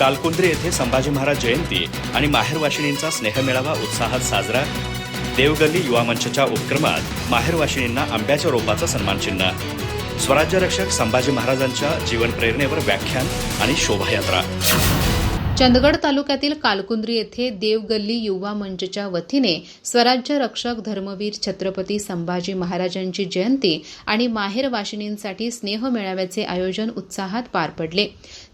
कालकुंद्री येथे संभाजी महाराज जयंती आणि माहेरवाशिणींचा स्नेहमेळावा उत्साहात साजरा. देवगल्ली युवा मंचच्या उपक्रमात माहेरवाशिणींना आंब्याच्या रोपाचा सन्मानचिन्ह. स्वराज्य रक्षक संभाजी महाराजांच्या जीवन प्रेरणेवर व्याख्यान आणि शोभायात्रा. चंदगड तालुक्यातील कालकुंद्री येथे देवगल्ली युवा मंचच्या वतीने स्वराज्य रक्षक धर्मवीर छत्रपती संभाजी महाराजांची जयंती आणि माहेर वाशिनींसाठी स्नेह मेळाव्याचे आयोजन उत्साहात पार पडले.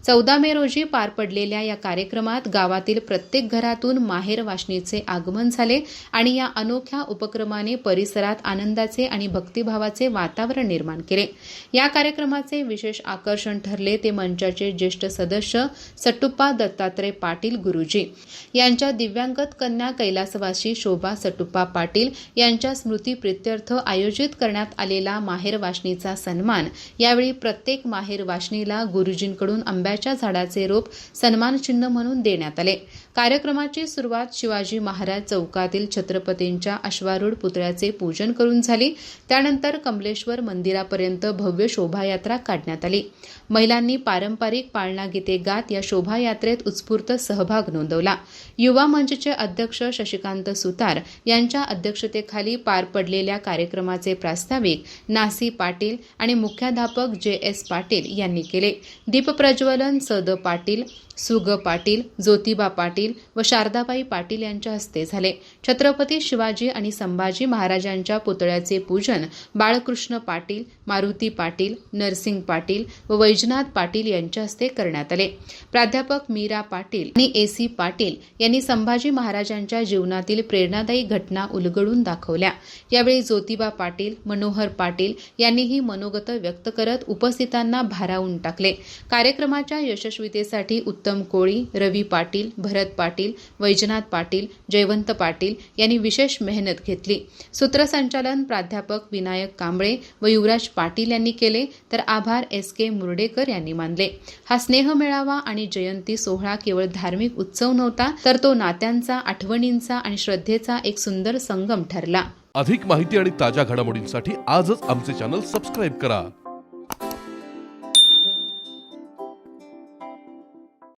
चौदा मे रोजी पार पडलेल्या या कार्यक्रमात गावातील प्रत्येक घरातून माहेर वाशिनीचे आगमन झाले आणि या अनोख्या उपक्रमाने परिसरात आनंदाचे आणि भक्तिभावाचे वातावरण निर्माण केले. या कार्यक्रमाचे विशेष आकर्षण ठरले ते मंचाचे ज्येष्ठ सदस्य सट्टुप्पा दत्तात्रय पाटील गुरुजी. यांच्या दिव्यांगत कन्या कैलासवासी शोभा सटुप्पा पाटील यांच्या स्मृती प्रित्यर्थ आयोजित करण्यात आलेला माहेर वाशनीचा सन्मान. यावेळी प्रत्येक माहेर वाशनीला गुरुजींकडून आंब्याच्या झाडाचे रोप सन्मानचिन्ह म्हणून देण्यात आले. कार्यक्रमाची सुरुवात शिवाजी महाराज चौकातील छत्रपतींच्या अश्वारूढ पुतळ्याचे पूजन करून झाली. त्यानंतर कमलेश्वर मंदिरापर्यंत भव्य शोभायात्रा काढण्यात आली. महिलांनी पारंपरिक पाळणा गीते गात या शोभायात्रेत उत्स्फूर्त सहभाग नोंदवला. युवा मंचचे अध्यक्ष शशिकांत सुतार यांच्या अध्यक्षतेखाली पार पडलेल्या कार्यक्रमाचे प्रास्ताविक नासी पाटील आणि मुख्याध्यापक जे एस पाटील यांनी केले. दीपप्रज्वलन सद पाटील सुग पाटील ज्योतिबा पाटील व शारदाबाई पाटील यांच्या हस्ते झाले. छत्रपती शिवाजी आणि संभाजी महाराजांच्या पुतळ्याचे पूजन बाळकृष्ण पाटील मारुती पाटील नरसिंग पाटील व वैजनाथ पाटील यांच्या हस्ते करण्यात आले. प्राध्यापक मीरा पाटील आणि ए सी पाटील यांनी संभाजी महाराजांच्या जीवनातील प्रेरणादायी घटना उलगडून दाखवल्या. यावेळी ज्योतिबा पाटील मनोहर पाटील यांनीही मनोगत व्यक्त करत उपस्थितांना भारावून टाकले. कार्यक्रमाच्या यशस्वीतेसाठी उत्तम कोळी रवी पाटील भरत पाटील वैजनाथ पाटील जयवंत पाटील यांनी विशेष मेहनत घेतली. सूत्रसंचालन प्राध्यापक विनायक कांबळे व युवराज पाटील यांनी केले तर आभार एस के मुर्डेकर यांनी मानले. हा स्नेह मेळावा आणि जयंती सोहळा केवळ धार्मिक उत्सव नव्हता तर तो नात्यांचा आठवणींचा आणि श्रद्धेचा एक सुंदर संगम ठरला. अधिक माहिती आणि ताज्या घडामोडींसाठी आजच आमचे चॅनल सबस्क्राईब करा.